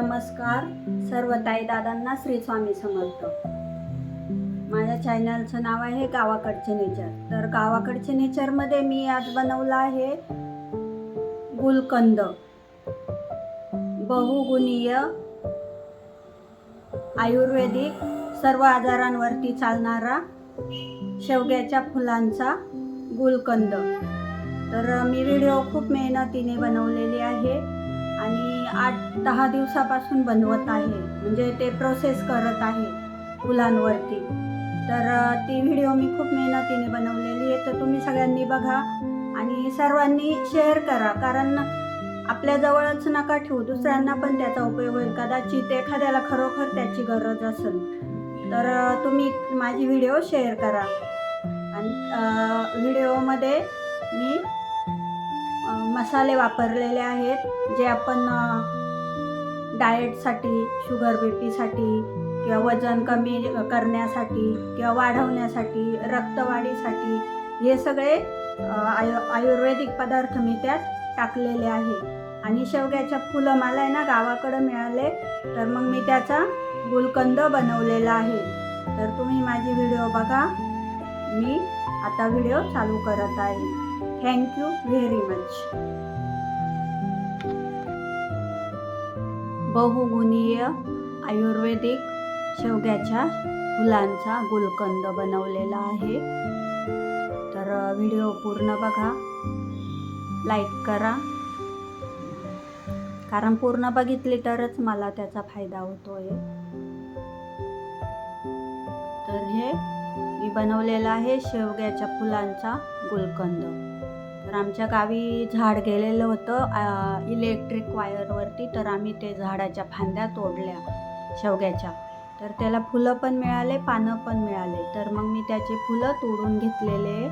नमस्कार. सर्व ताई दादांना श्री स्वामी समर्थ. माझ्या चॅनलचं नाव आहे गावाकडचे नेचर. तर गावाकडचे नेचरमध्ये मी आज बनवलं आहे गुलकंद. बहुगुणीय आयुर्वेदिक सर्व आजारांवरती चालणारा शेवग्याच्या फुलांचा गुलकंद. तर मी व्हिडिओ खूप मेहनतीने बनवलेली आहे. आणि आठ दहा दिवसापासून बनवत आहे. म्हणजे ते प्रोसेस करत आहे फुलांवरती. तर ती व्हिडिओ मी खूप मेहनतीने बनवलेली आहे. तर तुम्ही सगळ्यांनी बघा आणि सर्वांनी शेअर करा. कारण आपल्याजवळच नका ठेवू. दुसऱ्यांना पण त्याचा उपयोग होईल. कदाचित एखाद्याला खरोखर त्याची गरज असेल. तर तुम्ही माझी व्हिडिओ शेअर करा. आणि व्हिडिओमध्ये मी मसाले वापरलेले आहेत जे आपण डाएटसाठी शुगर बी पीसाठी किंवा वजन कमी करण्यासाठी किंवा वाढवण्यासाठी रक्तवाढीसाठी हे सगळे आयु आयुर्वेदिक पदार्थ मी त्यात टाकलेले आहे. आणि शेवग्याच्या फुलं मला आहे ना गावाकडं मिळाले तर मग मी त्याचा गुलकंद बनवलेला आहे. तर तुम्ही माझी व्हिडिओ बघा. मी आता व्हिडिओ चालू करत आहे. थँक्यू व्हेरी मच बहुगुणीय आयुर्वेदिक शेवग्याच्या फुलांचा गुलकंद बनवलेला आहे. तर व्हिडिओ पूर्ण बघा. लाईक करा. कारण पूर्ण बघितली तरच मला त्याचा फायदा होतो आहे तर हे मी बनवलेला आहे शेवग्याच्या फुलांचा गुलकंद. तर आमच्या गावी झाड गेलेलं होतं इलेक्ट्रिक वायरवरती तर आम्ही ते झाडाच्या फांद्या तोडल्या शेवग्याच्या. तर त्याला फुलं पण मिळाले पानं पण मिळाले. तर मग मी त्याचे फुलं तोडून घेतलेले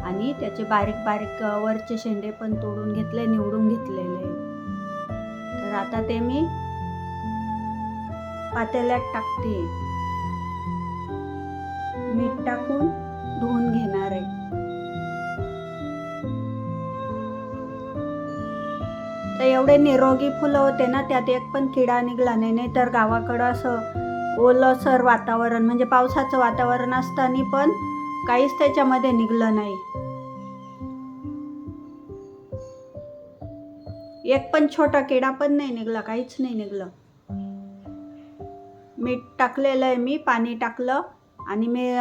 आणि त्याचे बारीक बारीक वरचे शेंडे पण तोडून घेतले निवडून घेतलेले. तर आता ते मी पातेल्यात टाकते. मीठ टाकून धुवून घेणार आहे. तर एवढे निरोगी फुलं होते ना त्यात एक पण किडा निघला नाही. नाही तर गावाकडं असं ओलसर वातावरण म्हणजे पावसाचं वातावरण असताना पण काहीच त्याच्यामध्ये निघलं नाही. एक पण छोटा किडा पण नाही निघला काहीच नाही निघलं. मीठ टाकलेलं आहे मी पाणी टाकलं. आणि मी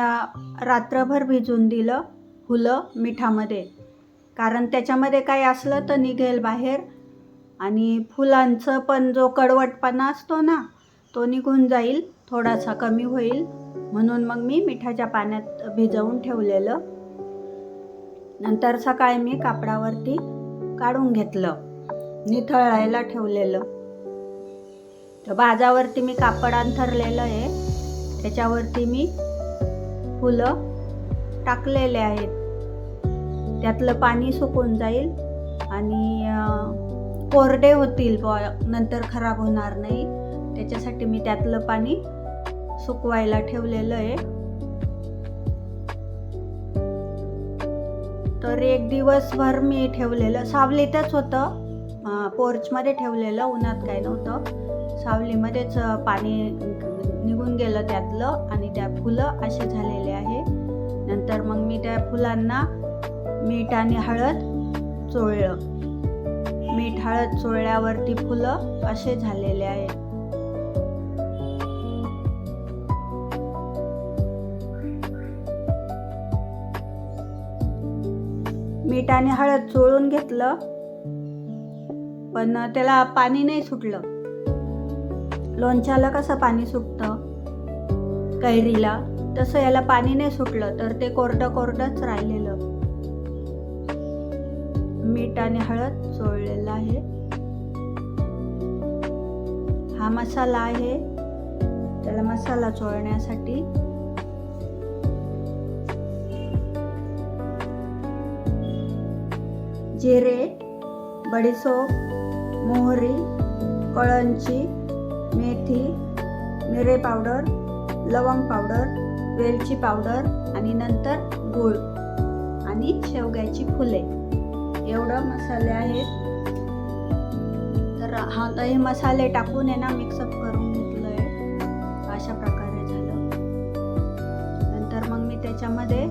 रात्रभर भिजून दिलं फुलं मिठामध्ये. कारण त्याच्यामध्ये काही असलं तर निघेल बाहेर. आणि फुलांचं पण जो कडवटपणा असतो ना तो निघून जाईल थोडासा कमी होईल. म्हणून मग मी मिठाच्या पाण्यात भिजवून ठेवलेलं. नंतर सकाळी मी कापडावरती काढून घेतलं निथळायला ठेवलेलं. तर बाजावरती मी कापड अंथरलेलं आहे. त्याच्यावरती मी फुलं टाकलेले आहेत. त्यातलं पाणी सुकून जाईल आणि कोरडे होतील नंतर खराब होणार नाही. त्याच्यासाठी मी त्यातलं पाणी सुकवायला ठेवलेलं आहे. तर एक दिवसभर मी ठेवलेलं सावलीतच होतं. पोर्चमध्ये ठेवलेलं उन्हात काय नव्हतं. सावलीमध्येच पाणी निघून गेलं त्यातलं आणि त्या फुलं असे झालेले आहे. नंतर मग मी त्या फुलांना मीठ आणि हळद चोळलं. मीठ हळद चोळल्यावरती फुलं असे झालेले आहे. मीठ आणि हळद चोळून घेतलं पण त्याला पाणी नाही सुटलं. लोणच्याला कसं पाणी सुटतं? कैरीला. तसं याला पाणी नाही सुटलं तर ते कोरडं कोरडंच राहिलेलं. मीठ आणि हळद चोळलेलं आहे. हा मसाला आहे. त्याला मसाला चोळण्यासाठी. जिरे बडीसोप मोहरी कळंची मेथी मिरे पावडर लवंग पावडर वेलची पावडर आणि नंतर गूळ आणि शेवग्याची फुले. एवढं मसाले आहेत. तर हा हे मसाले टाकून आहे ना मिक्सअप करून घेतलं आहे अशा प्रकारे झालं. नंतर मग मी त्याच्यामध्ये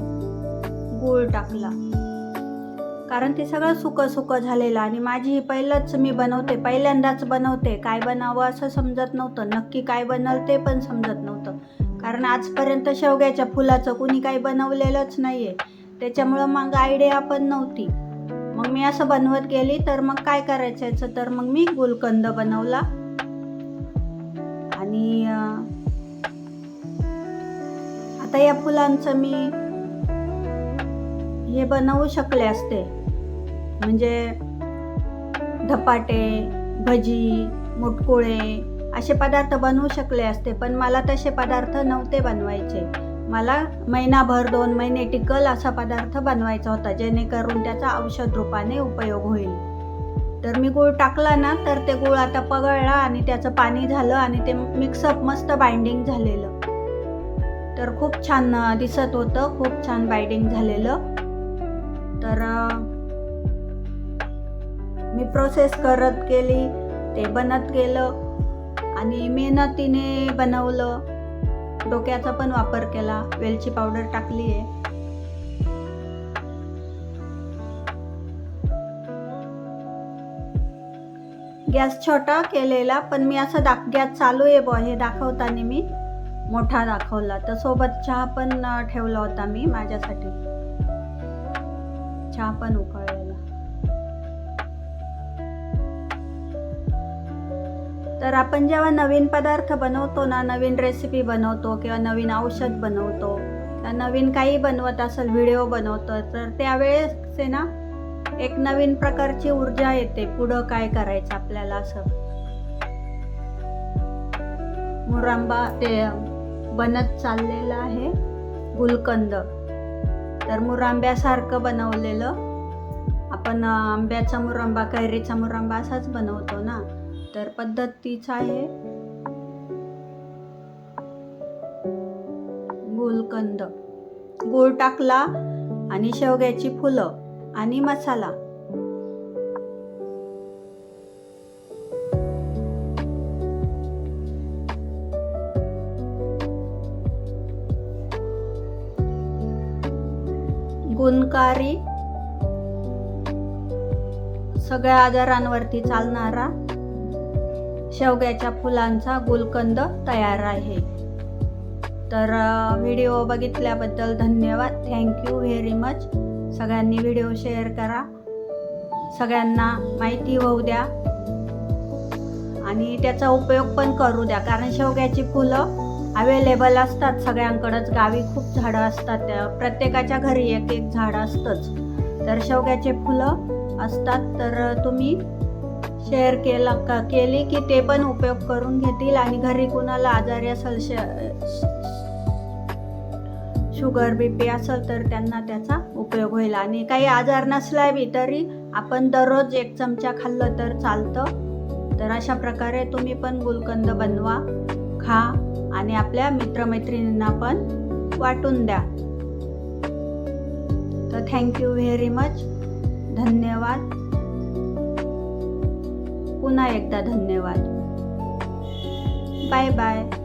गूळ टाकला. कारण ते सगळं सुकं सुकं झालेलं आणि माझी ही पहिलंच मी बनवते पहिल्यांदाच बनवते. काय बनावं असं समजत नव्हतं. नक्की काय बनल ते पण समजत नव्हतं. कारण आजपर्यंत शेवग्याच्या फुलाचं कुणी काही बनवलेलंच नाही आहे त्याच्यामुळं मग आयडिया पण नव्हती. मग मी असं बनवत गेली तर मग काय करायचं? याचं तर मग मी गुलकंद बनवला. आणि आता या फुलांचं मी हे बनवू शकले असते. म्हणजे धपाटे भजी मुटकुळे असे पदार्थ बनवू शकले असते पण मला तसे पदार्थ नव्हते बनवायचे. मला महिनाभर दोन महिने टिकल असा पदार्थ बनवायचा होता जेणेकरून त्याचा औषध रूपाने उपयोग होईल. तर मी गूळ टाकला ना तर ते गूळ आता पगळला आणि त्याचं पाणी झालं आणि ते मिक्सअप मस्त बाइंडिंग झालेलं. तर खूप छान दिसत होतं खूप छान बाइंडिंग झालेलं. तर मी प्रोसेस करत गेली ते बनत गेलं. आणि मेहनतीने बनवलं. डोक्याचा पण वापर केला. वेलची पावडर टाकली आहे. गॅस छोटा केलेला पण मी असं दाख गॅस चालू आहे बॉ हे दाखवताना मी मोठा दाखवला. तर सोबत चहा पण ठेवला होता मी माझ्यासाठी. चहा पण उकळलेला. तर आपण जेव्हा नवीन पदार्थ बनवतो ना नवीन रेसिपी बनवतो किंवा नवीन औषध बनवतो किंवा नवीन काही बनवत असेल व्हिडिओ बनवतो तर त्यावेळेस आहे ना एक नवीन प्रकारची ऊर्जा येते. पुढं काय करायचं आपल्याला असं? मुरांबा ते बनत चाललेलं आहे गुलकंद. तर मुरांब्यासारखं बनवलेलं. आपण आंब्याचा मुरंबा कैरीचा मुरंबा असाच बनवतो ना. तर पद्धत तीच आहे. गुलकंद. गूळ टाकला आणि शेवग्याची फुलं आणि मसाला. गुणकारी. सगळ्या आजारांवरती चालणारा शेवग्याच्या फुलांचा गुलकंद तयार आहे. तर व्हिडिओ बघितल्याबद्दल धन्यवाद. थँक्यू व्हेरी मच सगळ्यांनी व्हिडिओ शेअर करा. सगळ्यांना माहिती होऊ द्या. आणि त्याचा उपयोग पण करू द्या. कारण शेवग्याची फुलं अवेलेबल असतात सगळ्यांकडंच. गावी खूप झाडं असतात. प्रत्येकाच्या घरी एक एक झाड असतंच. तर शेवग्याचे फुलं असतात. तर तुम्ही शेअर केला का? केली की ते पण उपयोग करून घेतील आणि घरी कुणाला आजारी असेल शुगर बी पी असेल तर त्यांना त्याचा उपयोग होईल. आणि काही आजार नसला बी तरी आपण दररोज एक चमचा खाल्लं तर चालतं. तर अशा प्रकारे तुम्ही पण गुलकंद बनवा खा आणि आपल्या मित्रमैत्रिणींना पण वाटून द्या. तर थँक्यू व्हेरी मच धन्यवाद. पुन्हा एकदा धन्यवाद. Bye bye.